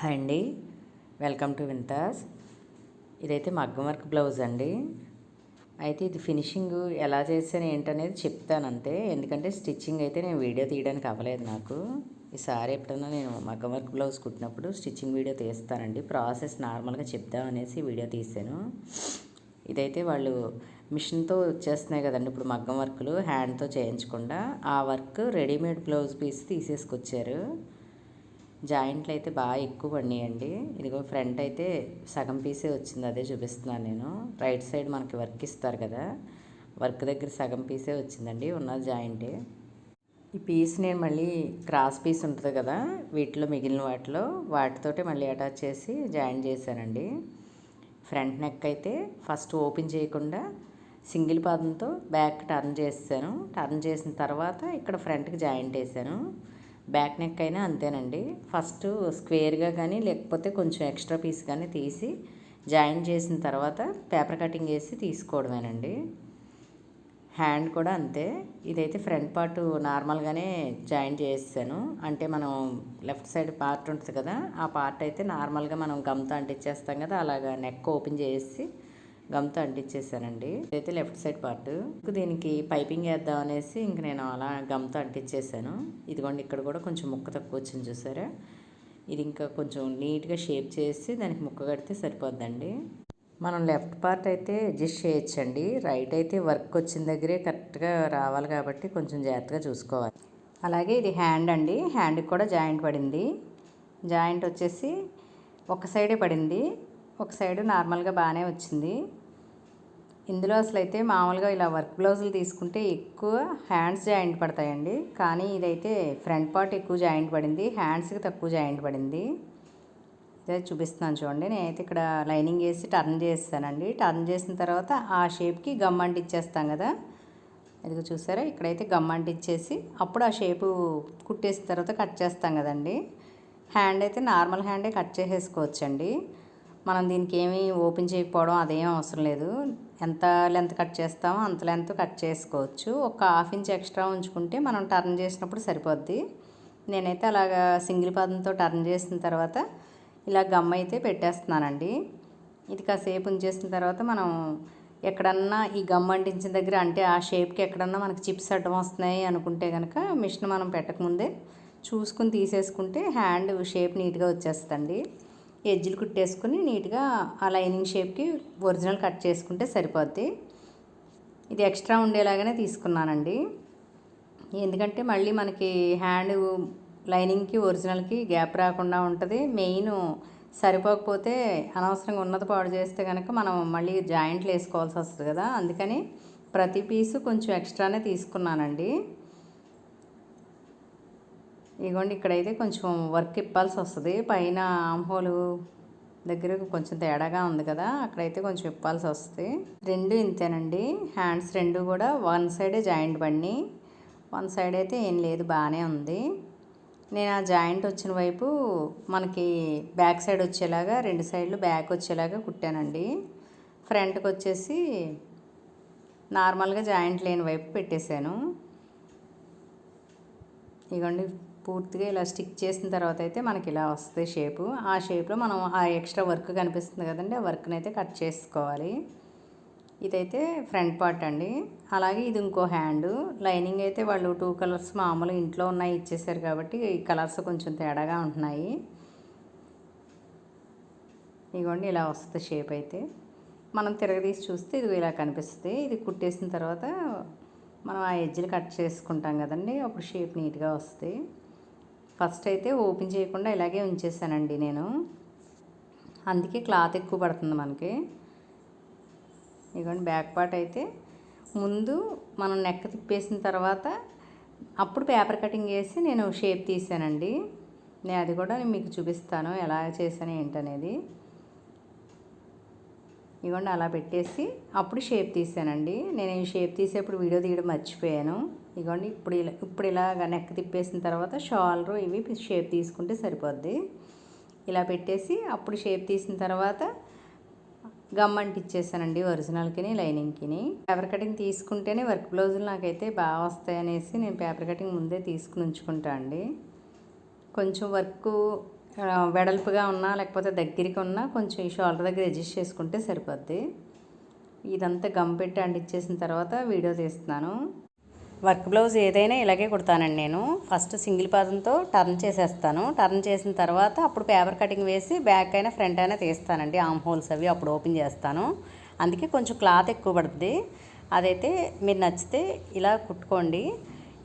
Hi అండి. Welcome to వింతాస్ ఇదైతే మగ్గం వర్క్ బ్లౌజ్ అండి. అయితే ఇది ఫినిషింగ్ ఎలా చేసాను ఏంటనేది చెప్తాను అంతే. ఎందుకంటే స్టిచ్చింగ్ అయితే నేను వీడియో తీయడానికి అవ్వలేదు నాకు. ఈసారి ఎప్పుడన్నా నేను మగ్గం వర్క్ బ్లౌజ్ కుట్టినప్పుడు స్టిచ్చింగ్ వీడియో తీస్తానండి. ప్రాసెస్ నార్మల్గా చెప్దామనేసి వీడియో తీసాను ఇదైతే వాళ్ళు మిషన్తో వచ్చేస్తున్నాయి కదండి. ఇప్పుడు మగ్గం వర్క్లు హ్యాండ్తో చేయించకుండా ఆ వర్క్ రెడీమేడ్ బ్లౌజ్ పీస్ తీసేసుకొచ్చారు. జాయింట్లు అయితే బాగా ఎక్కువ పడినాయండి. ఇదిగో ఫ్రంట్ అయితే సగం పీసే వచ్చింది అదే చూపిస్తున్నాను నేను. రైట్ సైడ్ మనకి వర్క్ ఇస్తారు కదా. వర్క్ దగ్గర సగం పీసే వచ్చిందండి ఉన్న జాయింటే. ఈ పీస్ నేను మళ్ళీ క్రాస్ పీస్ ఉంటుంది కదా వీటిలో మిగిలిన వాటిలో వాటితోటే మళ్ళీ అటాచ్ చేసి జాయిన్ చేశానండి. ఫ్రంట్ నెక్ అయితే ఫస్ట్ ఓపెన్ చేయకుండా సింగిల్ పాదంతో బ్యాక్ టర్న్ చేసాను టర్న్ చేసిన తర్వాత ఇక్కడ ఫ్రంట్కి జాయింట్ వేసాను బ్యాక్ నెక్ అయినా అంతేనండి. ఫస్ట్ స్క్వేర్గా కానీ లేకపోతే కొంచెం ఎక్స్ట్రా పీస్ కానీ తీసి జాయిన్ చేసిన తర్వాత పేపర్ కటింగ్ వేసి తీసుకోవడమేనండి. హ్యాండ్ కూడా అంతే. ఇదైతే ఫ్రంట్ పార్ట్ నార్మల్గానే జాయిన్ చేసాను అంటే మనం లెఫ్ట్ సైడ్ పార్ట్ ఉంటుంది కదా ఆ పార్ట్ అయితే నార్మల్గా మనం గమ్తో అంటించేస్తాం కదా అలాగా నెక్ ఓపెన్ చేసి గమ్తో అంటించేసానండి అయితే లెఫ్ట్ సైడ్ పార్ట్. దీనికి పైపింగ్ వేద్దాం అనేసి ఇంక నేను అలా గమ్తో అంటించేసాను ఇదిగోండి ఇక్కడ కూడా కొంచెం ముక్క తక్కువ వచ్చింది చూసారా? ఇది ఇంకా కొంచెం నీట్గా షేప్ చేసి దానికి ముక్క కడితే సరిపోద్దండి. మనం లెఫ్ట్ పార్ట్ అయితే అడ్జస్ట్ చేయొచ్చండి. రైట్ అయితే వర్క్ వచ్చిన దగ్గరే కరెక్ట్గా రావాలి కాబట్టి కొంచెం జాగ్రత్తగా చూసుకోవాలి. అలాగే ఇది హ్యాండ్ అండి. హ్యాండ్కి కూడా జాయింట్ పడింది. జాయింట్ వచ్చేసి ఒక సైడే పడింది. ఒక సైడ్ నార్మల్గా బాగానే వచ్చింది. ఇందులో అసలు అయితే మామూలుగా ఇలా వర్క్ బ్లౌజులు తీసుకుంటే ఎక్కువ హ్యాండ్స్ జాయింట్ పడతాయండి. కానీ ఇదైతే ఫ్రంట్ పార్ట్ ఎక్కువ జాయింట్ పడింది హ్యాండ్స్కి తక్కువ జాయింట్ పడింది. ఇదే చూపిస్తున్నాను చూడండి. నేనైతే ఇక్కడ లైనింగ్ వేసి టర్న్ చేస్తానండి. టర్న్ చేసిన తర్వాత ఆ షేప్కి గమ్ అంటిచ్చేస్తాం కదా. ఇదిగో చూసారా? ఇక్కడైతే గమ్ అంటిచ్చేసి అప్పుడు ఆ షేపు కుట్టేసిన తర్వాత కట్ చేస్తాం కదండి. హ్యాండ్ అయితే నార్మల్ హ్యాండే కట్ చేసేసుకోవచ్చండి. మనం దీనికి ఏమీ ఓపెన్ చేయకపోవడం అదేం అవసరం లేదు. ఎంత లెంత్ కట్ చేస్తామో అంత లెంత్ కట్ చేసుకోవచ్చు. ఒక హాఫ్ ఇంచ్ ఎక్స్ట్రా ఉంచుకుంటే మనం టర్న్ చేసినప్పుడు సరిపోద్ది. నేనైతే అలాగా సింగిల్ పాదంతో టర్న్ చేసిన తర్వాత ఇలా గమ్ అయితే పెట్టేస్తున్నానండి. ఇది కాసేపు ఉంచేసిన తర్వాత మనం ఎక్కడన్నా ఈ గమ్ అంటించిన దగ్గర అంటే ఆ షేప్కి ఎక్కడన్నా మనకి చిప్స్ అడ్డం వస్తున్నాయి అనుకుంటే కనుక మిషన్ మనం పెట్టకముందే చూసుకుని తీసేసుకుంటే హ్యాండ్ షేప్ నీట్గా వచ్చేస్తుంది ఎజ్జులు కుట్టేసుకుని నీట్గా ఆ లైనింగ్ షేప్కి ఒరిజినల్ కట్ చేసుకుంటే సరిపోద్ది. ఇది ఎక్స్ట్రా ఉండేలాగానే తీసుకున్నానండి. ఎందుకంటే మళ్ళీ మనకి హ్యాండ్ లైనింగ్కి ఒరిజినల్కి గ్యాప్ రాకుండా ఉంటుంది. మెయిన్ సరిపోకపోతే అనవసరంగా ఉన్నది పాడు చేస్తే కనుక మనం మళ్ళీ జాయింట్లు వేసుకోవాల్సి వస్తుంది కదా. అందుకని ప్రతి పీసు కొంచెం ఎక్స్ట్రానే తీసుకున్నానండి. ఇదిగోండి ఇక్కడైతే కొంచెం వర్క్ ఇప్పాల్సి వస్తుంది. పైన ఆమ్హోలు దగ్గర కొంచెం తేడాగా ఉంది కదా అక్కడైతే కొంచెం ఇప్పాల్సి వస్తుంది. రెండు ఇంతేనండి. హ్యాండ్స్ రెండు కూడా వన్ సైడే జాయింట్ బండి వన్ సైడ్ అయితే ఏం లేదు బాగానే ఉంది. నేను ఆ జాయింట్ వచ్చిన వైపు మనకి బ్యాక్ సైడ్ వచ్చేలాగా రెండు సైడ్లు బ్యాక్ వచ్చేలాగా కుట్టానండి. ఫ్రంట్కి వచ్చేసి నార్మల్గా జాయింట్ లేని వైపు పెట్టేశాను. ఇగోండి పూర్తిగా ఇలా స్టిక్ చేసిన తర్వాత అయితే మనకి ఇలా వస్తుంది షేపు. ఆ షేప్లో మనం ఆ ఎక్స్ట్రా వర్క్ కనిపిస్తుంది కదండి ఆ వర్క్ని అయితే కట్ చేసుకోవాలి. ఇదైతే ఫ్రంట్ పార్ట్ అండి. అలాగే ఇది ఇంకో హ్యాండ్. లైనింగ్ అయితే వాళ్ళు టూ కలర్స్ మామూలు ఇంట్లో ఉన్నాయి ఇచ్చేసారు కాబట్టి ఈ కలర్స్ కొంచెం తేడాగా ఉంటున్నాయి. ఇదిగోండి ఇలా వస్తుంది షేప్ అయితే. మనం తిరగదీసి చూస్తే ఇది ఇలా కనిపిస్తుంది. ఇది కుట్టేసిన తర్వాత మనం ఆ ఎడ్జ్లు కట్ చేసుకుంటాం కదండి అప్పుడు షేప్ నీట్గా వస్తుంది. ఫస్ట్ అయితే ఓపెన్ చేయకుండా ఇలాగే ఉంచేసానండి నేను. అందుకే క్లాత్ ఎక్కువ పడుతుంది మనకి. ఇదిగోండి బ్యాక్ పార్ట్ అయితే ముందు మనం నెక్క తిప్పేసిన తర్వాత అప్పుడు పేపర్ కటింగ్ వేసి నేను షేప్ తీసానండి. నేను అది కూడా మీకు చూపిస్తాను ఎలా చేశాను ఏంటనేది. ఇవ్వండి అలా పెట్టేసి అప్పుడు షేప్ తీసానండి. నేను ఈ షేప్ తీసేప్పుడు వీడియో తీయడం మర్చిపోయాను. ఇగోండి ఇప్పుడు ఇలా ఇప్పుడు ఇలాగ నెక్ తిప్పేసిన తర్వాత షాల్రు ఇవి షేప్ తీసుకుంటే సరిపోద్ది. ఇలా పెట్టేసి అప్పుడు షేప్ తీసిన తర్వాత గమ్ అంటిచ్చేసానండి ఒరిజినల్కిని లైనింగ్కిని. పేపర్ కటింగ్ తీసుకుంటేనే వర్క్ బ్లౌజులు నాకైతే బాగా వస్తాయనేసి నేను పేపర్ కటింగ్ ముందే తీసుకుని ఉంచుకుంటా అండి. కొంచెం వర్క్ వెడల్పుగా ఉన్నా లేకపోతే దగ్గరికి ఉన్నా కొంచెం ఈ షోల్డర్ దగ్గర అడ్జస్ట్ చేసుకుంటే సరిపోద్ది. ఇదంతా గమ్ పెట్టి అంటిచ్చేసిన తర్వాత వీడియో తీస్తున్నాను. వర్క్ బ్లౌజ్ ఏదైనా ఇలాగే కుడతానండి నేను. ఫస్ట్ సింగిల్ పాదంతో టర్న్ చేసేస్తాను. టర్న్ చేసిన తర్వాత అప్పుడు పేపర్ కటింగ్ వేసి బ్యాక్ అయినా ఫ్రంట్ అయినా తీస్తానండి. ఆమ్ హోల్స్ అవి అప్పుడు ఓపెన్ చేస్తాను. అందుకే కొంచెం క్లాత్ ఎక్కువ పడుతుంది అదైతే మీరు నచ్చితే ఇలా కుట్టుకోండి.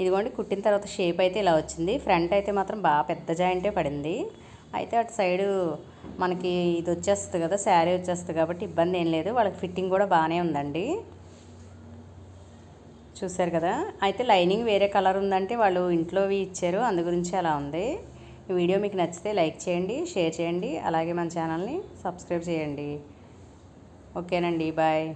ఇదిగోండి కుట్టిన తర్వాత షేప్ అయితే ఇలా వచ్చింది. ఫ్రంట్ అయితే మాత్రం బాగా పెద్ద జాయింటే పడింది. అయితే అటు సైడు మనకి ఇది వచ్చేస్తుంది కదా శారీ వచ్చేస్తుంది కాబట్టి ఇబ్బంది ఏం లేదు. వాళ్ళకి ఫిట్టింగ్ కూడా బాగానే ఉందండి. చూశారు కదా? అయితే లైనింగ్ వేరే కలర్ ఉందంటే వాళ్ళు ఇంట్లోవి ఇచ్చారు అందు గురించి అలా ఉంది. ఈ వీడియో మీకు నచ్చితే లైక్ చేయండి షేర్ చేయండి అలాగే మన ఛానల్ని సబ్స్క్రైబ్ చేయండి. ఓకేనండి బాయ్.